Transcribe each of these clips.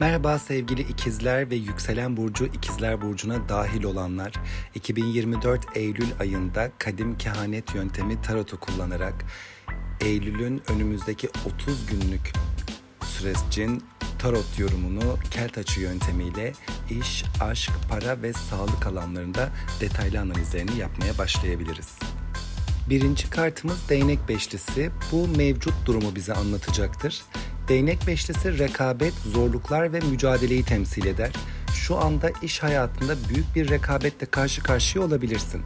Merhaba sevgili ikizler ve yükselen burcu ikizler burcuna dahil olanlar. 2024 Eylül ayında kadim kehanet yöntemi tarotu kullanarak Eylül'ün önümüzdeki 30 günlük sürecin tarot yorumunu kelt açı yöntemiyle iş, aşk, para ve sağlık alanlarında detaylı analizlerini yapmaya başlayabiliriz. Birinci kartımız değnek beşlisi. Bu mevcut durumu bize anlatacaktır. Değnek beşlisi rekabet, zorluklar ve mücadeleyi temsil eder. Şu anda iş hayatında büyük bir rekabetle karşı karşıya olabilirsin.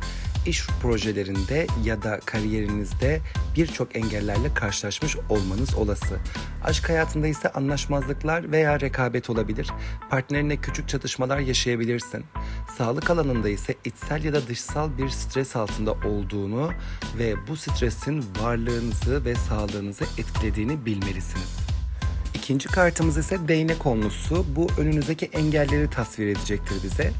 İş projelerinde ya da kariyerinizde birçok engellerle karşılaşmış olmanız olası. Aşk hayatında ise anlaşmazlıklar veya rekabet olabilir. Partnerinle küçük çatışmalar yaşayabilirsin. Sağlık alanında ise içsel ya da dışsal bir stres altında olduğunu ve bu stresin varlığınızı ve sağlığınızı etkilediğini bilmelisiniz. İkinci kartımız ise değnek onlusu. Bu önünüzdeki engelleri tasvir edecektir bize.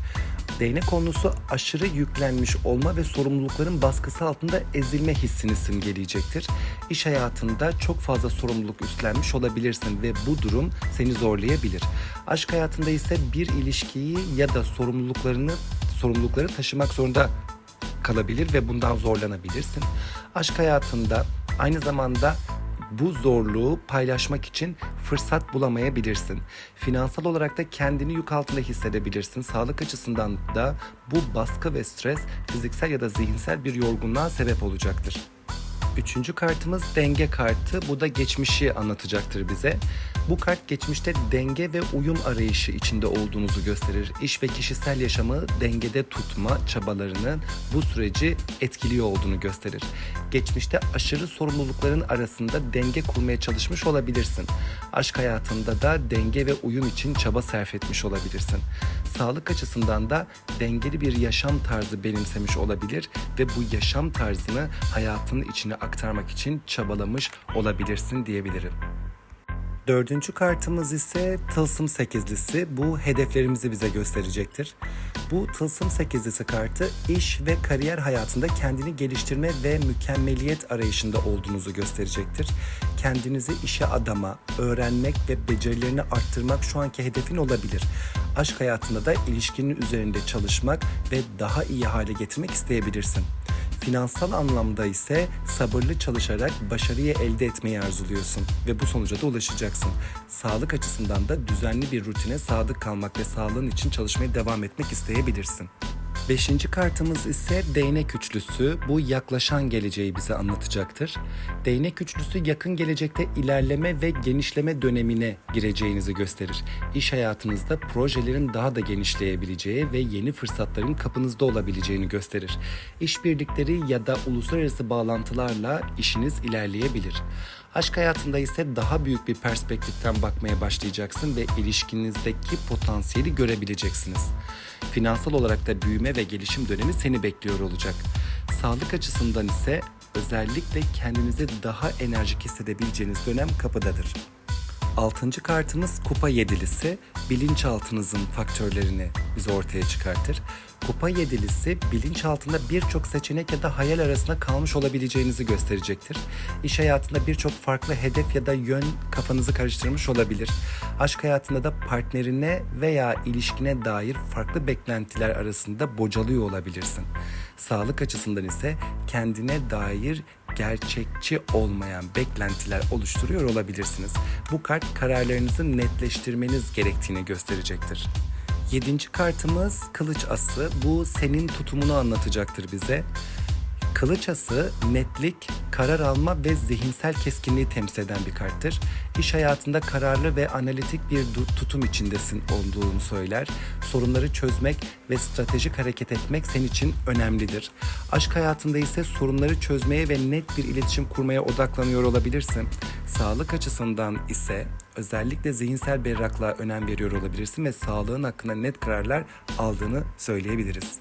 Değnek konusu aşırı yüklenmiş olma ve sorumlulukların baskısı altında ezilme hissini simgeleyecektir. İş hayatında çok fazla sorumluluk üstlenmiş olabilirsin ve bu durum seni zorlayabilir. Aşk hayatında ise bir ilişkiyi ya da sorumluluklarını sorumlulukları taşımak zorunda kalabilir ve bundan zorlanabilirsin. Aşk hayatında aynı zamanda bu zorluğu paylaşmak için fırsat bulamayabilirsin. Finansal olarak da kendini yük altında hissedebilirsin. Sağlık açısından da bu baskı ve stres fiziksel ya da zihinsel bir yorgunluğa sebep olacaktır. Üçüncü kartımız denge kartı. Bu da geçmişi anlatacaktır bize. Bu kart geçmişte denge ve uyum arayışı içinde olduğunuzu gösterir. İş ve kişisel yaşamı dengede tutma çabalarının bu süreci etkiliyor olduğunu gösterir. Geçmişte aşırı sorumlulukların arasında denge kurmaya çalışmış olabilirsin. Aşk hayatında da denge ve uyum için çaba sarf etmiş olabilirsin. Sağlık açısından da dengeli bir yaşam tarzı benimsemiş olabilir ve bu yaşam tarzını hayatının içine aktarmak için çabalamış olabilirsin diyebilirim. Dördüncü kartımız ise tılsım sekizlisi. Bu hedeflerimizi bize gösterecektir. Bu tılsım sekizlisi kartı iş ve kariyer hayatında kendini geliştirme ve mükemmeliyet arayışında olduğunuzu gösterecektir. Kendinizi işe adama, öğrenmek ve becerilerini arttırmak şu anki hedefin olabilir. Aşk hayatında da ilişkinin üzerinde çalışmak ve daha iyi hale getirmek isteyebilirsin. Finansal anlamda ise sabırlı çalışarak başarıyı elde etmeyi arzuluyorsun ve bu sonuca da ulaşacaksın. Sağlık açısından da düzenli bir rutine sadık kalmak ve sağlığın için çalışmaya devam etmek isteyebilirsin. Beşinci kartımız ise değnek üçlüsü. Bu yaklaşan geleceği bize anlatacaktır. Değnek üçlüsü yakın gelecekte ilerleme ve genişleme dönemine gireceğinizi gösterir. İş hayatınızda projelerin daha da genişleyebileceği ve yeni fırsatların kapınızda olabileceğini gösterir. İşbirlikleri ya da uluslararası bağlantılarla işiniz ilerleyebilir. Aşk hayatında ise daha büyük bir perspektiften bakmaya başlayacaksın ve ilişkinizdeki potansiyeli görebileceksiniz. Finansal olarak da büyüme ve gelişim dönemi seni bekliyor olacak. Sağlık açısından ise özellikle kendinizi daha enerjik hissedebileceğiniz dönem kapıdadır. Altıncı kartımız kupa yedilisi bilinçaltınızın faktörlerini bize ortaya çıkartır. Kupa yedilisi bilinçaltında birçok seçenek ya da hayal arasında kalmış olabileceğinizi gösterecektir. İş hayatında birçok farklı hedef ya da yön kafanızı karıştırmış olabilir. Aşk hayatında da partnerine veya ilişkine dair farklı beklentiler arasında bocalıyor olabilirsin. Sağlık açısından ise kendine dair gerçekçi olmayan beklentiler oluşturuyor olabilirsiniz. Bu kart kararlarınızı netleştirmeniz gerektiğini gösterecektir. Yedinci kartımız kılıç ası. Bu senin tutumunu anlatacaktır bize. Kılıç ası netlik, karar alma ve zihinsel keskinliği temsil eden bir karttır. İş hayatında kararlı ve analitik bir tutum içindesin olduğunu söyler. Sorunları çözmek ve stratejik hareket etmek senin için önemlidir. Aşk hayatında ise sorunları çözmeye ve net bir iletişim kurmaya odaklanıyor olabilirsin. Sağlık açısından ise özellikle zihinsel berraklığa önem veriyor olabilirsin ve sağlığın hakkında net kararlar aldığını söyleyebiliriz.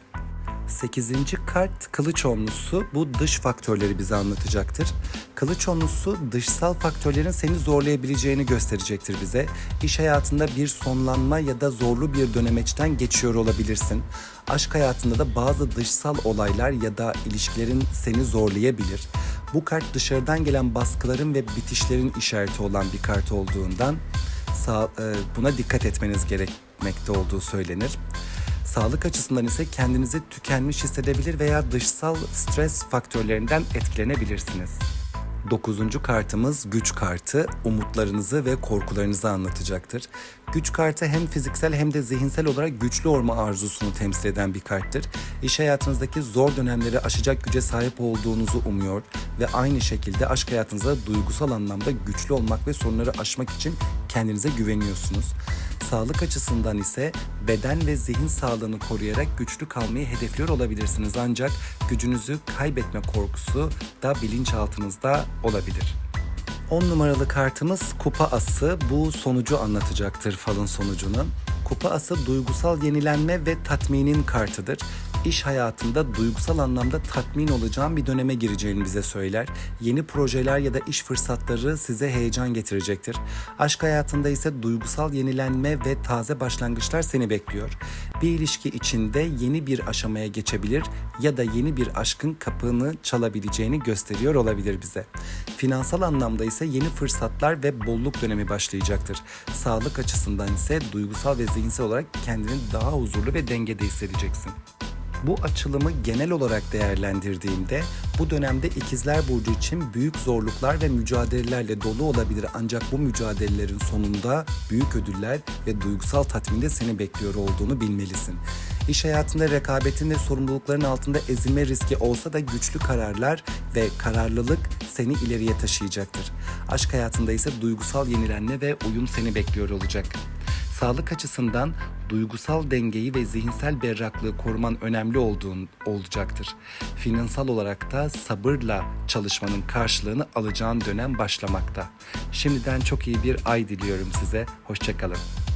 8. kart kılıç onlusu bu dış faktörleri bize anlatacaktır. Kılıç onlusu dışsal faktörlerin seni zorlayabileceğini gösterecektir bize. İş hayatında bir sonlanma ya da zorlu bir dönemeçten geçiyor olabilirsin. Aşk hayatında da bazı dışsal olaylar ya da ilişkilerin seni zorlayabilir. Bu kart dışarıdan gelen baskıların ve bitişlerin işareti olan bir kart olduğundan e, buna dikkat etmeniz gerekmekte olduğu söylenir. Sağlık açısından ise kendinizi tükenmiş hissedebilir veya dışsal stres faktörlerinden etkilenebilirsiniz. Dokuzuncu kartımız güç kartı. Umutlarınızı ve korkularınızı anlatacaktır. Güç kartı hem fiziksel hem de zihinsel olarak güçlü olma arzusunu temsil eden bir karttır. İş hayatınızdaki zor dönemleri aşacak güce sahip olduğunuzu umuyor ve aynı şekilde aşk hayatınızda duygusal anlamda güçlü olmak ve sorunları aşmak için kendinize güveniyorsunuz. Sağlık açısından ise beden ve zihin sağlığını koruyarak güçlü kalmayı hedefliyor olabilirsiniz. Ancak gücünüzü kaybetme korkusu da bilinçaltınızda olabilir. 10 numaralı kartımız kupa ası. Bu sonucu anlatacaktır falın sonucunu. Kupa ası duygusal yenilenme ve tatminin kartıdır. İş hayatında duygusal anlamda tatmin olacağın bir döneme gireceğini bize söyler. Yeni projeler ya da iş fırsatları size heyecan getirecektir. Aşk hayatında ise duygusal yenilenme ve taze başlangıçlar seni bekliyor. Bir ilişki içinde yeni bir aşamaya geçebilir ya da yeni bir aşkın kapını çalabileceğini gösteriyor olabilir bize. Finansal anlamda ise yeni fırsatlar ve bolluk dönemi başlayacaktır. Sağlık açısından ise duygusal ve zihinsel olarak kendini daha huzurlu ve dengede hissedeceksin. Bu açılımı genel olarak değerlendirdiğimde bu dönemde ikizler burcu için büyük zorluklar ve mücadelelerle dolu olabilir ancak bu mücadelelerin sonunda büyük ödüller ve duygusal tatmin de seni bekliyor olduğunu bilmelisin. İş hayatında rekabetin ve sorumlulukların altında ezilme riski olsa da güçlü kararlar ve kararlılık seni ileriye taşıyacaktır. Aşk hayatında ise duygusal yenilenme ve uyum seni bekliyor olacak. Sağlık açısından duygusal dengeyi ve zihinsel berraklığı koruman önemli olduğun olacaktır. Finansal olarak da sabırla çalışmanın karşılığını alacağın dönem başlamakta. Şimdiden çok iyi bir ay diliyorum size. Hoşçakalın.